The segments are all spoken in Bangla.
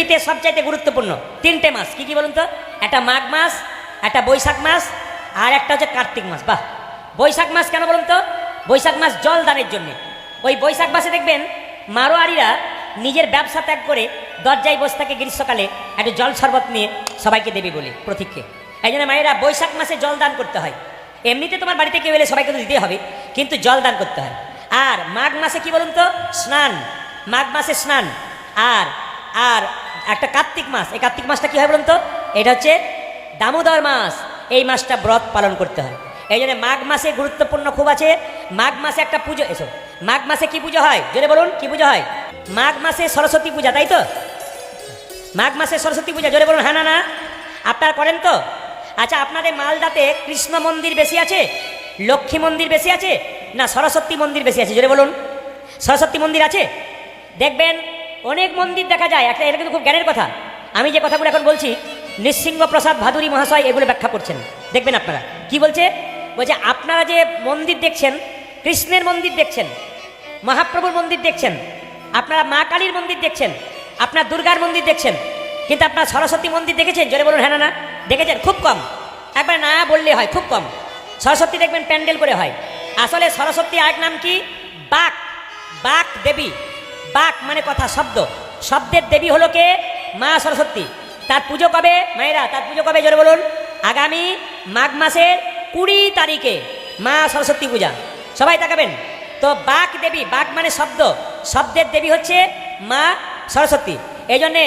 পৃথিবীতে সবচাইতে গুরুত্বপূর্ণ। তিনটে মাস, কি কি বলুন তো? একটা মাঘ মাস, একটা বৈশাখ মাস, আর একটা হচ্ছে কার্তিক মাস। বাহ! বৈশাখ মাস কেন বলুন তো? বৈশাখ মাস জল দানের জন্যে। ওই বৈশাখ মাসে দেখবেন মারোয়ারিরা নিজের ব্যবসা ত্যাগ করে দরজায় বসে থাকে গ্রীষ্মকালে একটু জল শরবত নিয়ে সবাইকে দেবে বলে, প্রতীককে। এই জন্য মায়েরা বৈশাখ মাসে জল দান করতে হয়। এমনিতে তোমার বাড়িতে কেউ এলে সবাইকে তো দিতে হবে, কিন্তু জল দান করতে হয়। আর মাঘ মাসে কি বলুন তো? স্নান, মাঘ মাসে স্নান। আর আর একটা কার্তিক মাস। এই কার্তিক মাসটা কি হয় বলুন তো? এটা হচ্ছে দামোদর মাস। এই মাসটা ব্রত পালন করতে হয়। এই জন্য মাঘ মাসে গুরুত্বপূর্ণ খুব আছে। মাঘ মাসে একটা পুজো, এসো। মাঘ মাসে কি পুজো হয়? জোরে বলুন, কি পুজো হয়? মাঘ মাসে সরস্বতী পূজা, তাই তো? মাঘ মাসে সরস্বতী পূজা, জোরে বলুন হ্যাঁ না না? আপনারা করেন তো? আচ্ছা আপনাদের মালদাতে কৃষ্ণ মন্দির বেশি আছে? লক্ষ্মী মন্দির বেশি আছে? না, সরস্বতী মন্দির বেশি আছে? জোরে বলুন। সরস্বতী মন্দির আছে? দেখবেন অনেক মন্দির দেখা যায়, একটা এটা কিন্তু খুব জ্ঞানের কথা। আমি যে কথাগুলো এখন বলছি, নৃসিংহ প্রসাদ, ভাদুরী মহাশয় এগুলো ব্যাখ্যা করছেন। দেখবেন আপনারা। কি বলছে? বলছে, আপনারা যে মন্দির দেখছেন, কৃষ্ণের মন্দির দেখছেন, মহাপ্রভুর মন্দির দেখছেন, আপনারা মা কালীর মন্দির দেখছেন, আপনার দুর্গার মন্দির দেখছেন, কিন্তু আপনার সরস্বতী মন্দির দেখেছেন? জোরে বলুন হ্যাঁ না দেখেছেন? খুব কম। একবার না বললে হয়, খুব কম। সরস্বতী দেখবেন প্যান্ডেল করে হয়। আসলে সরস্বতী আরেক নাম কি? বাক বাক দেবী। বাক মানে কথা, শব্দ। শব্দের দেবী হলো কে? মা সরস্বতী। তার পুজো কবে? মায়েরা, তার পুজো কবে? জোরে বলুন। আগামী মাঘ মাসের কুড়ি তারিখে মা সরস্বতী পূজা। সবাই তাকাবেন। তো বাক দেবী, বাক মানে শব্দ। শব্দের দেবী হচ্ছে মা সরস্বতী। এই জন্যে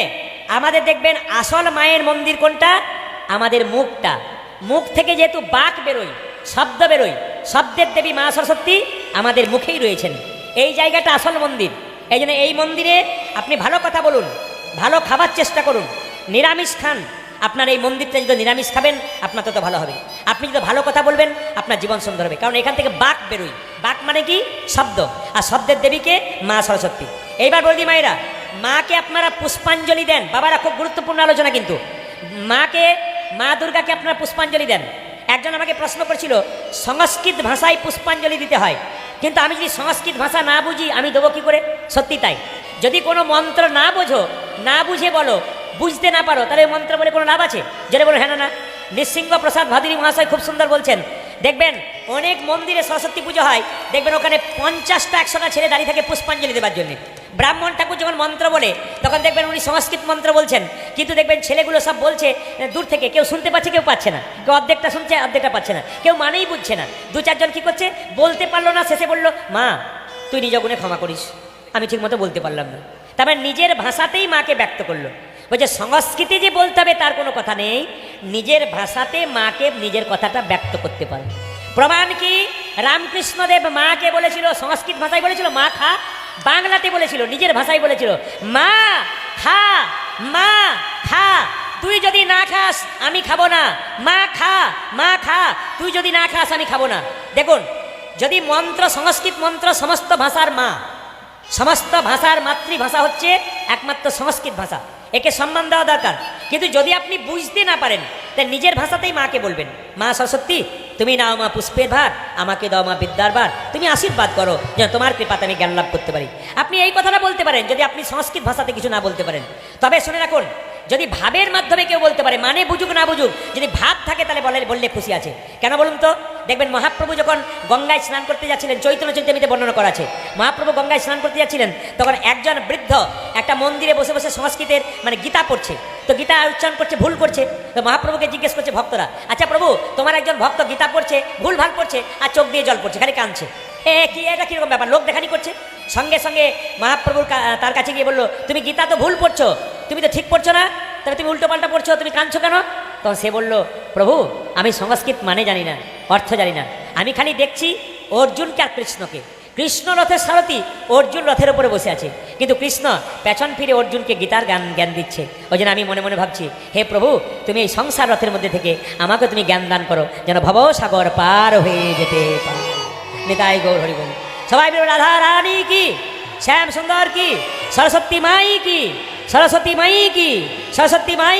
আমাদের দেখবেন আসল মায়ের মন্দির কোনটা? আমাদের মুখটা। মুখ থেকে যেহেতু বাক বেরোয়, শব্দ বেরোয়, শব্দের দেবী মা সরস্বতী আমাদের মুখেই রয়েছেন। এই জায়গাটা আসল মন্দির। এই জন্য এই মন্দিরে আপনি ভালো কথা বলুন, ভালো খাবার চেষ্টা করুন, নিরামিষ খান। আপনার এই মন্দিরটা যদি নিরামিষ খাবেন, আপনার তত ভালো হবে। আপনি যদি ভালো কথা বলবেন, আপনার জীবন সুন্দর হবে। কারণ এখান থেকে বাক বেরোয়। বাক মানে কি? শব্দ। আর শব্দের দেবীকে মা সরস্বতী। এইবার বলদি মায়েরা, মাকে আপনারা পুষ্পাঞ্জলি দেন। বাবারা, খুব গুরুত্বপূর্ণ আলোচনা কিন্তু। মাকে, মা দুর্গাকে আপনারা পুষ্পাঞ্জলি দেন। একজন আমাকে প্রশ্ন করেছিল, সংস্কৃত ভাষায় পুষ্পাঞ্জলি দিতে হয়। কিন্তু আমি যদি সংস্কৃত ভাষা না বুঝি, আমি দেবো কী করে? সত্যি তাই। যদি কোনো মন্ত্র না বোঝো, না বুঝে বলো, বুঝতে না পারো, তাহলে মন্ত্র বলে কোনো লাভ আছে? যেটা বলো হ্যাঁ না নৃসিংহ প্রসাদ ভাদুরী মহাশয় খুব সুন্দর বলছেন। দেখবেন, অনেক মন্দিরে সরস্বতী পুজো হয়। দেখবেন ওখানে পঞ্চাশটা একশোটা ছেলে দাঁড়িয়ে থাকে পুষ্পাঞ্জলি দেবার জন্য। ব্রাহ্মণ ঠাকুর যখন মন্ত্র বলে, তখন দেখবেন উনি সংস্কৃত মন্ত্র বলছেন। কিন্তু দেখবেন ছেলেগুলো সব বলছে, দূর থেকে, কেউ শুনতে পাচ্ছে, কেউ পাচ্ছে না। কেউ অর্ধেকটা শুনছে, অর্ধেকটা পাচ্ছে না। কেউ মানেই বুঝছে না। দু চারজন কি করছে, বলতে পারল না, শেষে বলল, মা, তুই নিজ গুণে ক্ষমা করিস। আমি ঠিক মতো বলতে পারলাম না। তারপরে নিজের ভাষাতেই মাকে ব্যক্ত করল। বলছে, সংস্কৃতি যে বলতে হবে, তার কোনো কথা নেই। নিজের ভাষাতে মাকে নিজের কথাটা ব্যক্ত করতে পারে। প্রমাণ কি? রামকৃষ্ণদেব মাকে বলেছিল, সংস্কৃত ভাষায় বলেছিল, মা, খা বাংলাতে বলেছিল, নিজের ভাষায় বলেছিল, মা, খা মা, খা, তুই যদি না খাস, আমি খাব না। মা, খা মা, খা, তুই যদি না খাস, আমি খাব না। দেখুন, যদি মন্ত্র, সংস্কৃত মন্ত্র সমস্ত ভাষার মা, সমস্ত ভাষার মাতৃভাষা হচ্ছে একমাত্র সংস্কৃত ভাষা। একে সম্মান দেওয়া দরকার। কিন্তু যদি আপনি বুঝতে না পারেন তাই নিজের ভাষাতেই মাকে বলবেন। মা সরস্বতী, তুমি নাও মা পুষ্পের ভার, আমাকে দাও মা বিদ্যার ভার। তুমি আশীর্বাদ করো যেন তোমার কৃপাতে আমি জ্ঞান লাভ করতে পারি। আপনি এই কথাটা বলতে পারেন, যদি আপনি সংস্কৃত ভাষাতে কিছু না বলতে পারেন। তবে শুনে রাখুন, যদি ভাবের মাধ্যমে কেউ বলতে পারে মানে বুঝুক না বুঝুক, যদি ভাব থাকে তাহলে বলে বললে খুশি আছে। কেন বলুন তো? দেখবেন মহাপ্রভু যখন গঙ্গায় স্নান করতে যাচ্ছিলেন, চৈতন্য চৈতন্যতে বর্ণনা করা আছে। মহাপ্রভু গঙ্গায় স্নান করতে যাচ্ছিলেন, তখন একজন বৃদ্ধ একটা মন্দিরে বসে বসে সংস্কৃতের মানে গীতা পড়ছে। তো গীতা উচ্চারণ করছে, ভুল করছে। তো মহাপ্রভুকে জিজ্ঞেস করছে ভক্তরা আচ্ছা প্রভু, তোমার একজন ভক্ত গীতা পড়ছে, ভুল ভালো পড়ছে, আর চোখ দিয়ে জল পড়ছে, খালি কাঁদছে। এ, কি, এটা কীরকম ব্যাপার? লোক দেখানি করছে? সঙ্গে সঙ্গে মহাপ্রভুর তার কাছে গিয়ে বলল, তুমি গীতা তো ভুল পড়ছো, তুমি তো ঠিক পড়ছো না? তাহলে তুমি উল্টো পাল্টা পড়ছো, তুমি কাঁদছো কেন? তখন সে বলল, প্রভু, আমি সংস্কৃত মানে জানি না, অর্থ জানি না। আমি খালি দেখছি অর্জুনকে আর কৃষ্ণকে। কৃষ্ণ রথের সারথি অর্জুন রথের উপরে বসে আছে। কিন্তু কৃষ্ণ পেছন ফিরে অর্জুনকে গীতার গান জ্ঞান দিচ্ছে। ওই জন্য আমি মনে মনে ভাবছি, হে প্রভু, তুমি এই সংসার রথের মধ্যে থেকে আমাকে তুমি জ্ঞান দান করো, যেন ভব সাগর পার হয়ে যেতে পারে। নিতাই গৌর হরি বল। সবাই মিলে রাধা রানী কি? শ্যাম সুন্দর কি? সরস্বতী মাই কি? সরস্বতী মাই কি? সরস্বতী মাই